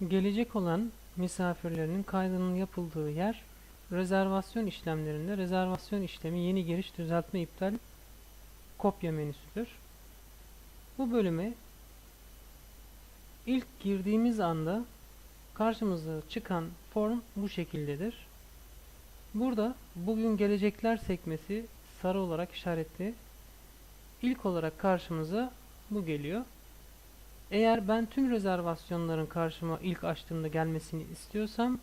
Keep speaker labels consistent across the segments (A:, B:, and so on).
A: Gelecek olan misafirlerinin kaydının yapıldığı yer rezervasyon işlemlerinde rezervasyon işlemi yeni giriş düzeltme iptal kopya menüsüdür. Bu bölüme ilk girdiğimiz anda karşımıza çıkan form bu şekildedir. Burada bugün gelecekler sekmesi sarı olarak işaretli. İlk olarak karşımıza bu geliyor. Eğer ben tüm rezervasyonların karşıma ilk açtığımda gelmesini istiyorsam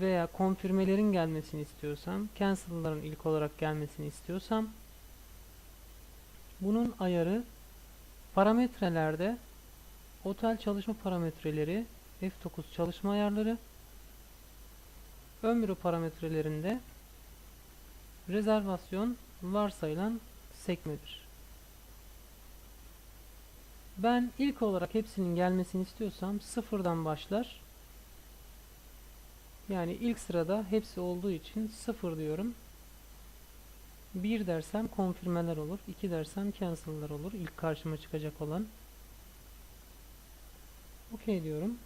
A: veya konfirmelerin gelmesini istiyorsam, cancel'ların ilk olarak gelmesini istiyorsam bunun ayarı parametrelerde otel çalışma parametreleri F9 çalışma ayarları büro parametrelerinde rezervasyon varsayılan sekmedir. Ben ilk olarak hepsinin gelmesini istiyorsam sıfırdan başlar. Yani ilk sırada hepsi olduğu için sıfır diyorum. 1 dersem konfirmeler olur. 2 dersem cancel'lar olur. İlk karşıma çıkacak olan. OK diyorum.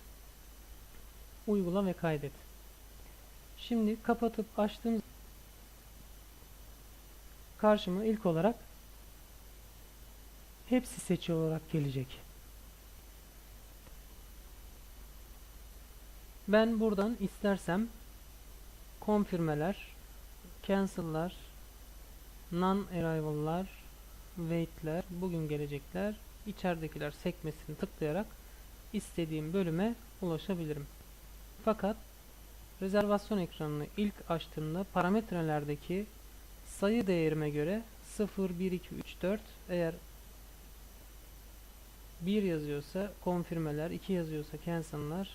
A: Uygula ve kaydet. Şimdi kapatıp açtığım karşıma ilk olarak hepsi seçi olarak gelecek. Ben buradan istersem konfirmeler, cancel'lar, non-arrival'lar, wait'ler, bugün gelecekler, içeridekiler sekmesini tıklayarak istediğim bölüme ulaşabilirim. Fakat rezervasyon ekranını ilk açtığımda parametrelerdeki sayı değerime göre 0, 1, 2, 3, 4 eğer 1 yazıyorsa konfirmeler, 2 yazıyorsa cancel'lar,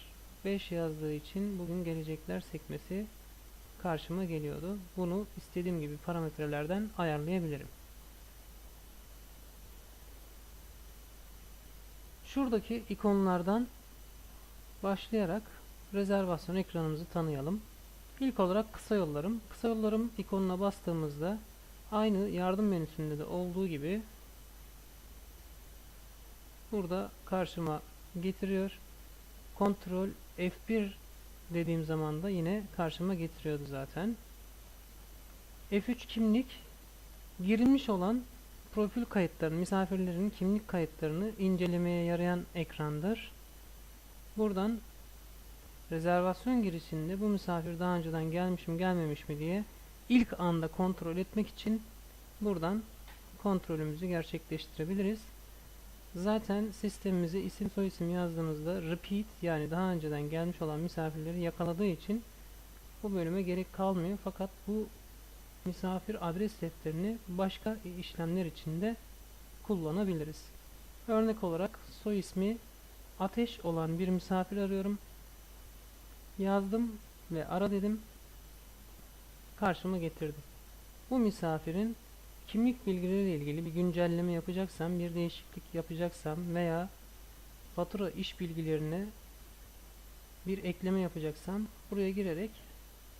A: 5 yazdığı için bugün gelecekler sekmesi karşıma geliyordu. Bunu istediğim gibi parametrelerden ayarlayabilirim. Şuradaki ikonlardan başlayarak rezervasyon ekranımızı tanıyalım. İlk olarak kısa yollarım. Kısa yollarım ikonuna bastığımızda aynı yardım menüsünde de olduğu gibi burada karşıma getiriyor. Kontrol F1 dediğim zaman da yine karşıma getiriyordu zaten. F3 kimlik girilmiş olan profil kayıtlarını, misafirlerin kimlik kayıtlarını incelemeye yarayan ekrandır. Buradan rezervasyon girişinde bu misafir daha önceden gelmiş mi gelmemiş mi diye ilk anda kontrol etmek için buradan kontrolümüzü gerçekleştirebiliriz. Zaten sistemimize isim soyisim yazdığımızda repeat yani daha önceden gelmiş olan misafirleri yakaladığı için bu bölüme gerek kalmıyor. Fakat bu misafir adres defterini başka işlemler için de kullanabiliriz. Örnek olarak soy ismi ateş olan bir misafir arıyorum. Yazdım ve ara dedim. Karşıma getirdi. Bu misafirin kimlik bilgileriyle ilgili bir güncelleme yapacaksam, bir değişiklik yapacaksam veya fatura iş bilgilerine bir ekleme yapacaksam buraya girerek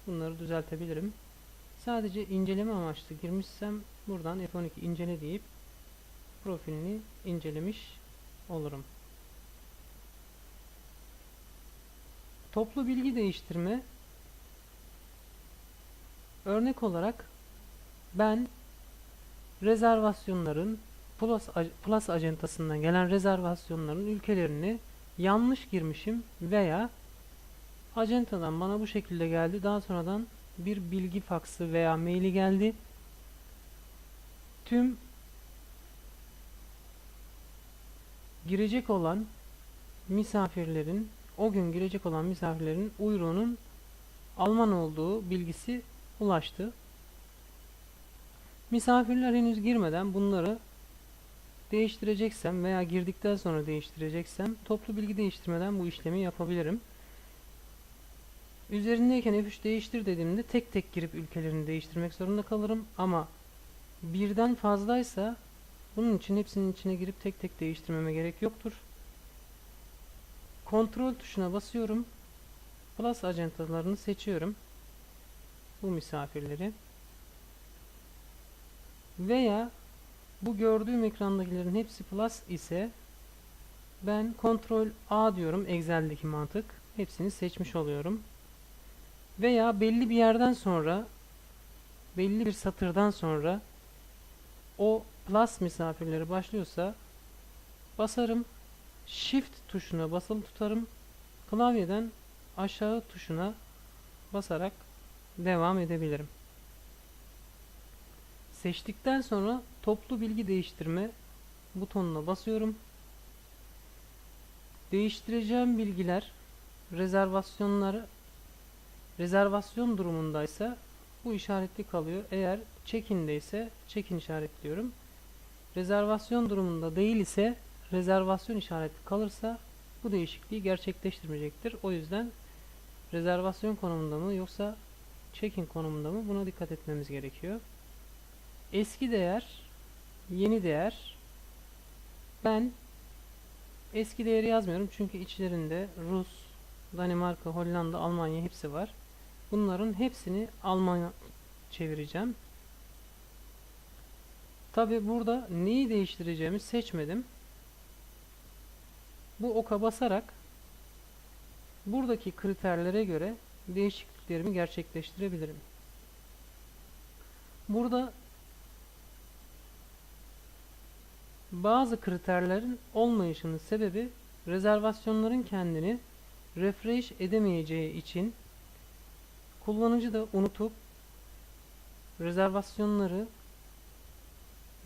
A: bunları düzeltebilirim. Sadece inceleme amaçlı girmişsem buradan F12 incele deyip profilini incelemiş olurum. Toplu bilgi değiştirme örnek olarak ben rezervasyonların Plus, Plus acentasından gelen rezervasyonların ülkelerini yanlış girmişim veya acentadan bana bu şekilde geldi. Daha sonradan bir bilgi faksı veya maili geldi. Tüm girecek olan misafirlerin o gün girecek olan misafirlerin uyruğunun Alman olduğu bilgisi ulaştı. Misafirler henüz girmeden bunları değiştireceksem veya girdikten sonra değiştireceksem toplu bilgi değiştirmeden bu işlemi yapabilirim. Üzerindeyken F3 değiştir dediğimde tek tek girip ülkelerini değiştirmek zorunda kalırım ama birden fazlaysa bunun için hepsinin içine girip tek tek değiştirmeme gerek yoktur. Kontrol tuşuna basıyorum. Plus acentalarını seçiyorum. Bu misafirleri. Veya bu gördüğüm ekrandakilerin hepsi plus ise Ben kontrol A diyorum Excel'deki mantık. Hepsini seçmiş oluyorum. Veya belli bir yerden sonra belli bir satırdan sonra o plus misafirleri başlıyorsa basarım. Shift tuşuna basılı tutarım. Klavyeden aşağı tuşuna basarak devam edebilirim. Seçtikten sonra toplu bilgi değiştirme butonuna basıyorum. Değiştireceğim bilgiler rezervasyonları rezervasyon durumundaysa bu işaretli kalıyor. Eğer check-in'de ise check-in işaretliyorum. Rezervasyon durumunda değil ise rezervasyon işareti kalırsa bu değişikliği gerçekleştirmeyecektir. O yüzden rezervasyon konumunda mı yoksa check-in konumunda mı buna dikkat etmemiz gerekiyor. Eski değer, yeni değer. Ben eski değeri yazmıyorum çünkü içlerinde Rus, Danimarka, Hollanda, Almanya hepsi var. Bunların hepsini Almanya çevireceğim. Tabi burada neyi değiştireceğimi seçmedim. Bu oka basarak buradaki kriterlere göre değişikliklerimi gerçekleştirebilirim. Burada bazı kriterlerin olmayışının sebebi rezervasyonların kendini refresh edemeyeceği için kullanıcı da unutup rezervasyonları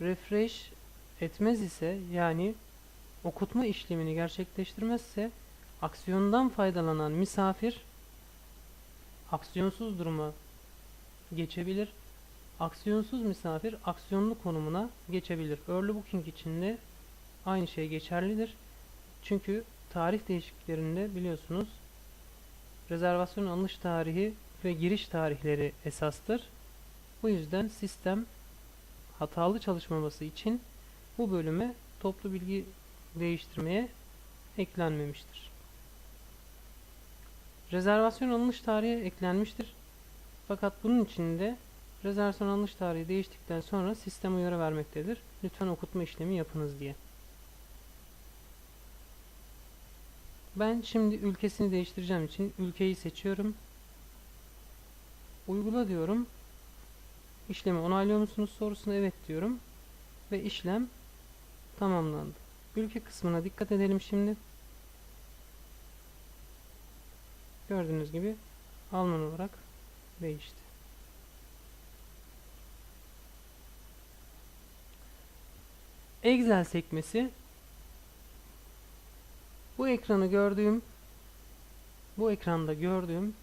A: refresh etmez ise yani okutma işlemini gerçekleştirmezse aksiyondan faydalanan misafir aksiyonsuz duruma geçebilir. Aksiyonsuz misafir aksiyonlu konumuna geçebilir. Early Booking için de aynı şey geçerlidir. Çünkü tarih değişikliklerinde biliyorsunuz rezervasyon alış tarihi ve giriş tarihleri esastır. Bu yüzden sistem hatalı çalışmaması için bu bölüme toplu bilgi değiştirmeye eklenmemiştir. Rezervasyon alınış tarihi eklenmiştir. Fakat bunun içinde rezervasyon alınış tarihi değiştikten sonra sistem uyarı vermektedir. Lütfen okutma işlemi yapınız diye. Ben şimdi ülkesini değiştireceğim için ülkeyi seçiyorum. Uygula diyorum. İşlemi onaylıyor musunuz sorusuna evet diyorum. Ve işlem tamamlandı. Ülke kısmına dikkat edelim şimdi. Gördüğünüz gibi Alman olarak değişti. Excel sekmesi bu ekranı gördüğüm bu ekranda gördüğüm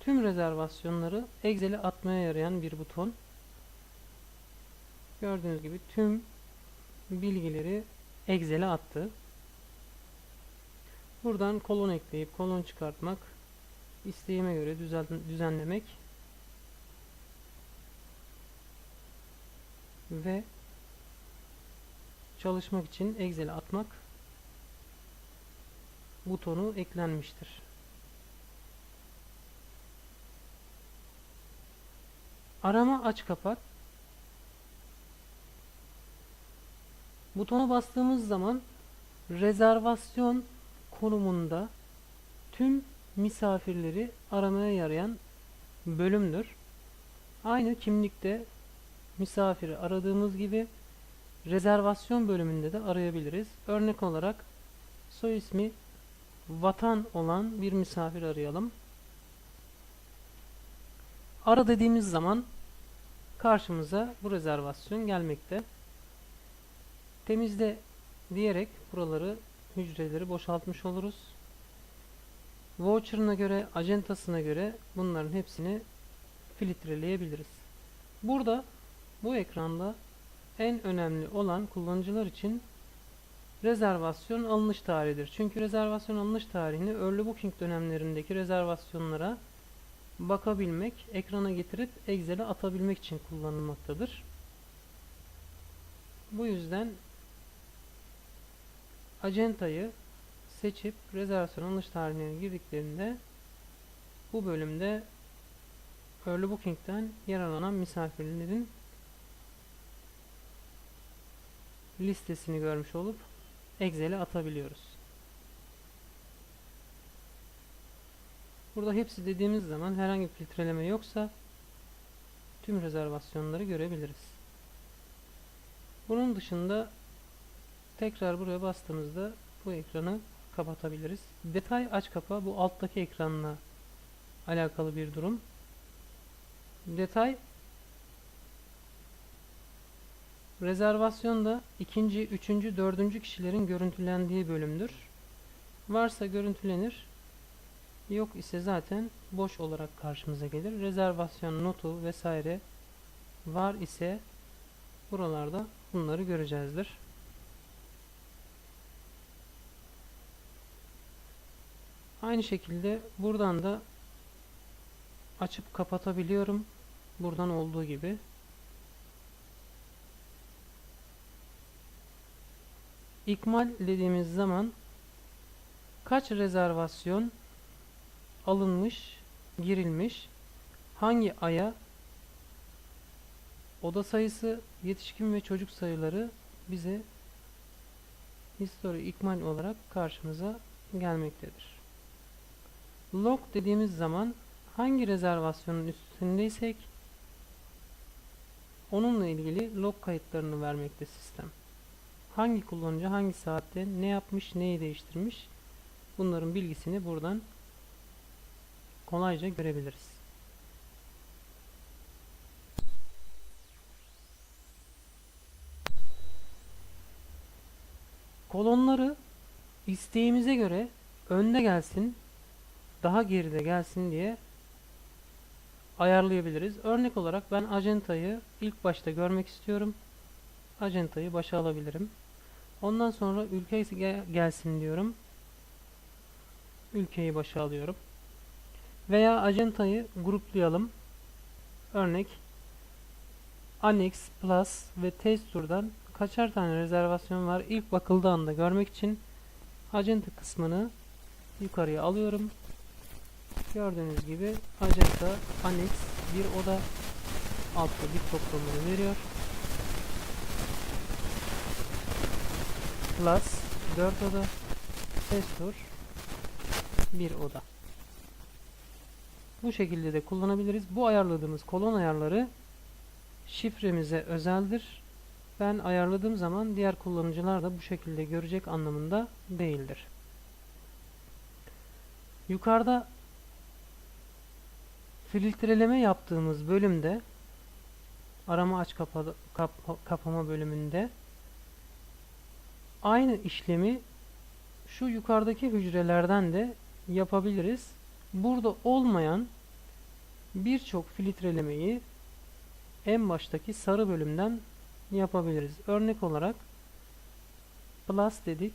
A: tüm rezervasyonları Excel'e atmaya yarayan bir buton. Gördüğünüz gibi tüm bilgileri Excel'e attı. Buradan kolon ekleyip kolon çıkartmak, isteğime göre düzen, düzenlemek ve çalışmak için Excel'e atmak butonu eklenmiştir. Arama aç kapat Butona bastığımız zaman rezervasyon konumunda tüm misafirleri aramaya yarayan bölümdür. Aynı kimlikte misafiri aradığımız gibi rezervasyon bölümünde de arayabiliriz. Örnek olarak soy ismi vatan olan bir misafir arayalım. Ara dediğimiz zaman karşımıza bu rezervasyon gelmekte. Temizle diyerek buraları hücreleri boşaltmış oluruz. Voucher'ına göre, acentasına göre bunların hepsini filtreleyebiliriz. Burada bu ekranda en önemli olan kullanıcılar için rezervasyon alınış tarihidir. Çünkü rezervasyon alınış tarihini early booking dönemlerindeki rezervasyonlara bakabilmek, ekrana getirip Excel'e atabilmek için kullanılmaktadır. Bu yüzden acentayı seçip rezervasyon alış tarihine girdiklerinde bu bölümde Early Booking'den yer alan misafirlerin listesini görmüş olup Excel'e atabiliyoruz. Burada hepsi dediğimiz zaman herhangi bir filtreleme yoksa tüm rezervasyonları görebiliriz. Bunun dışında tekrar buraya bastığımızda bu ekranı kapatabiliriz. Detay aç kapa bu alttaki ekranla alakalı bir durum. Detay rezervasyonda ikinci, üçüncü, dördüncü kişilerin görüntülendiği bölümdür. Varsa görüntülenir. Yok ise zaten boş olarak karşımıza gelir. Rezervasyon notu vesaire var ise buralarda bunları göreceğizdir. Aynı şekilde buradan da açıp kapatabiliyorum. Buradan olduğu gibi. İkmal dediğimiz zaman kaç rezervasyon alınmış, girilmiş, hangi aya oda sayısı, yetişkin ve çocuk sayıları bize history ikmal olarak karşımıza gelmektedir. Log dediğimiz zaman hangi rezervasyonun üstündeysek onunla ilgili log kayıtlarını vermekte sistem. Hangi kullanıcı hangi saatte ne yapmış, neyi değiştirmiş bunların bilgisini buradan kolayca görebiliriz. Kolonları isteğimize göre önde gelsin, daha geride gelsin diye ayarlayabiliriz. Örnek olarak ben acentayı ilk başta görmek istiyorum. Acentayı başa alabilirim. Ondan sonra ülke gelsin diyorum. Ülkeyi başa alıyorum. Veya acentayı gruplayalım. Örnek Annex, Plus ve Test Tour'dan kaçar tane rezervasyon var ilk bakıldığı anda görmek için acenta kısmını yukarıya alıyorum. Gördüğünüz gibi acenta Annex bir oda altta bir toplamını veriyor. Plus 4 oda Test Tour bir oda. Bu şekilde de kullanabiliriz. Bu ayarladığımız kolon ayarları şifremize özeldir. Ben ayarladığım zaman diğer kullanıcılar da bu şekilde görecek anlamında değildir. Yukarıda filtreleme yaptığımız bölümde arama aç kapa, kap, kapama bölümünde aynı işlemi şu yukarıdaki hücrelerden de yapabiliriz. Burada olmayan birçok filtrelemeyi en baştaki sarı bölümden yapabiliriz. Örnek olarak plus dedik.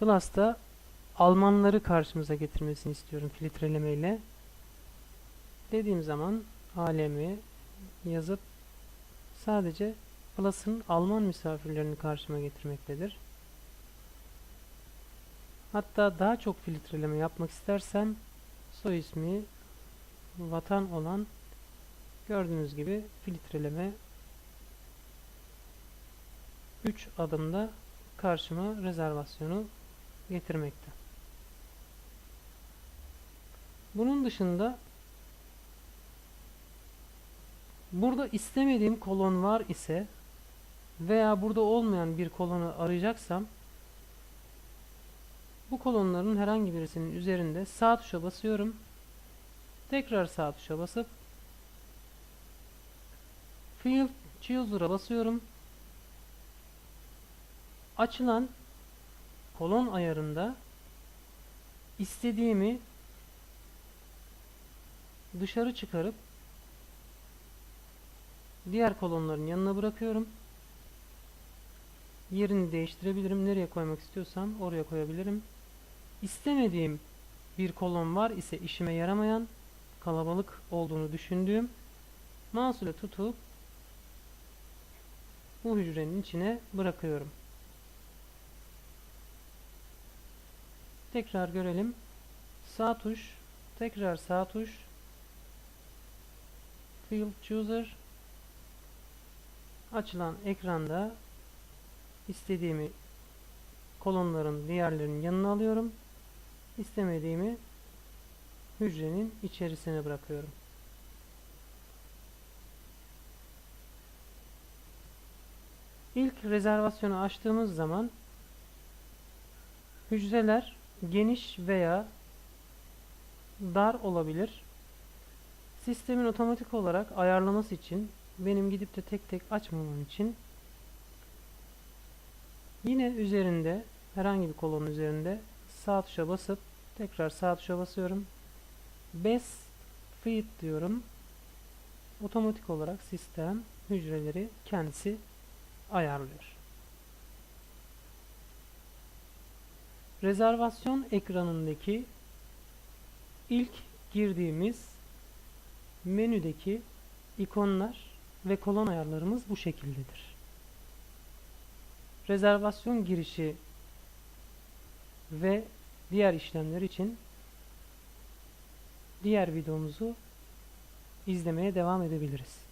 A: Plus'ta Almanları karşımıza getirmesini istiyorum filtreleme ile. Dediğim zaman alemi yazıp sadece Plus'ın Alman misafirlerini karşıma getirmektedir. Hatta daha çok filtreleme yapmak istersem soy ismi vatan olan gördüğünüz gibi filtreleme 3 adımda karşıma rezervasyonu getirmekte. Bunun dışında burada istemediğim kolon var ise veya burada olmayan bir kolonu arayacaksam bu kolonların herhangi birisinin üzerinde sağ tuşa basıyorum. Tekrar sağ tuşa basıp Field Chooser'a basıyorum. Açılan kolon ayarında istediğimi dışarı çıkarıp diğer kolonların yanına bırakıyorum. Yerini değiştirebilirim. Nereye koymak istiyorsam oraya koyabilirim. İstemediğim bir kolon var ise işime yaramayan kalabalık olduğunu düşündüğüm mouse tutup bu hücrenin içine bırakıyorum. Tekrar görelim. Sağ tuş, tekrar sağ tuş, Field Chooser açılan ekranda istediğimi kolonların diğerlerinin yanına alıyorum. İstemediğimi hücrenin içerisine bırakıyorum. İlk rezervasyonu açtığımız zaman hücreler geniş veya dar olabilir. Sistemin otomatik olarak ayarlaması için benim gidip de tek tek açmamam için yine üzerinde herhangi bir kolon üzerinde sağ tuşa basıp tekrar sağ tuşa basıyorum. Best Fit diyorum. Otomatik olarak sistem hücreleri kendisi ayarlıyor. Rezervasyon ekranındaki ilk girdiğimiz menüdeki ikonlar ve kolon ayarlarımız bu şekildedir. Rezervasyon girişi ve diğer işlemler için diğer videomuzu izlemeye devam edebiliriz.